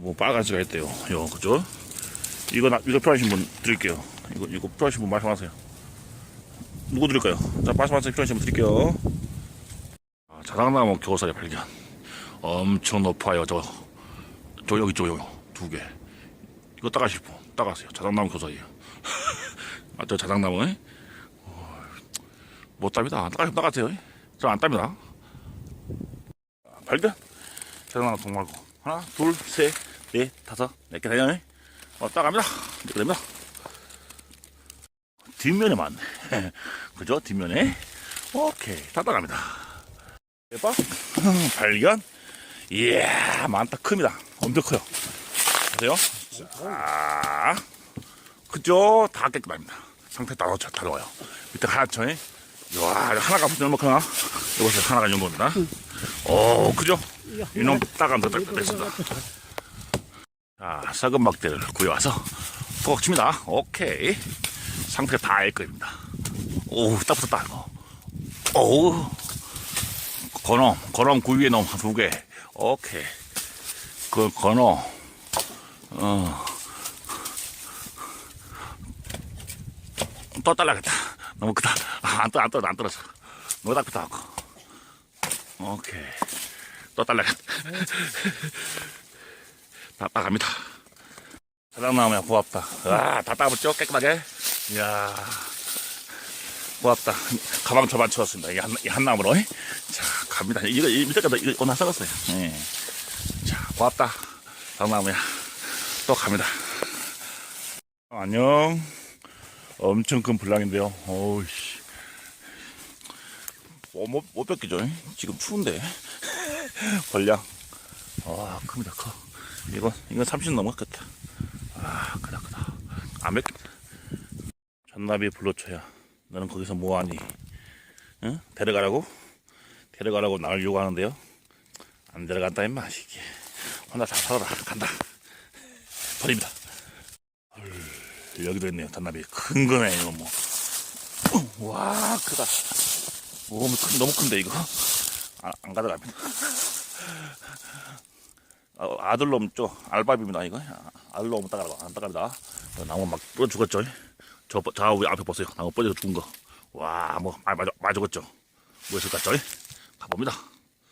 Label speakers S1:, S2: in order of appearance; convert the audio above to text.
S1: 또 뭐 빨간색가 있대요. 요, 그죠? 이거, 나, 이거 필요하신 분 드릴게요. 이거, 이거 필요하신 분 말씀하세요. 누구 드릴까요? 자, 말씀하세요. 필요하신 분 드릴게요. 아, 자작나무 교사의 발견. 엄청 높아요. 저, 저 여기 저 여기 두 개. 이거 따가실 분 따가세요. 자작나무 교사예요. 아, 저 자작나무. 에? 어, 못 답니다. 따가시면 따가세요. 저안 답니다. 아, 발견. 자작나무 통 말고 하나, 둘, 셋, 넷, 다섯, 네개 되네. 어, 따갑니다. 이렇게 됩니다. 뒷면에 많네. 그죠? 뒷면에. 오케이. 다 따갑니다. 대박. 발견. 이야, 많다. 큽니다. 엄청 커요. 보세요. 자, 그죠? 다 깨끗합니다. 상태 다 넣죠. 다 넣어요. 밑에 하얗죠? 와, 하나가 무슨 얼마나 여기서 하나가 이 정도입니다. 오, 그죠? 이놈 따가면 딱 됐습니다. 자, 썩은 막대를 구해와서 푹 칩니다. 오케이. 상태가 다 알거입니다. 오, 딱 붙었다, 이거. 오우. 건어, 건어 구이에 놈 두 개. 오케이. 그, 건어. 어. 또 딸라겠다. 너무 크다. 아, 안 떠, 안 떠, 안 떨어져. 너무 딱 크다. 오케이. 또 딸라겠다. 다 따갑니다. 사장나무야, 고맙다. 와, 다 따봤죠? 깨끗하게. 이야. 고맙다. 가방 저반 채웠습니다. 이 한, 이 한 나무로. 자, 갑니다. 이거, 이 밑에까지 이거 오늘 썩었어요. 예. 자, 고맙다. 사장나무야. 또 갑니다. 안녕. 엄청 큰 불량인데요. 어우씨. 어, 못, 못 뺏기죠. 지금 추운데. 벌량. 와, 큽니다, 커. 이건, 이건 30 넘었겠다. 아, 크다, 크다. 안 뺏기. 전나비 불러쳐야. 너는 거기서 뭐하니? 응? 데려가라고? 데려가라고 나를 요구하는데요. 안 데려간다, 임마, 시기. 혼자 잘 살아라. 간다. 버립니다. 헐, 여기도 있네요, 전나비. 큰 거네, 이거 뭐. 와, 크다. 오, 큰, 너무 큰데, 이거. 아, 안 가져갑니다. 아, 아들 놈 쪽 알밥입니다 이거. 아, 아들 놈 따가라 안 따갑니다. 나무 막 뿌려 죽었죠. 저, 저 앞에 보세요 나무 뿌려 죽은 거 와뭐 아, 맞아 맞아 죽었죠. 뭐것 같죠 가봅니다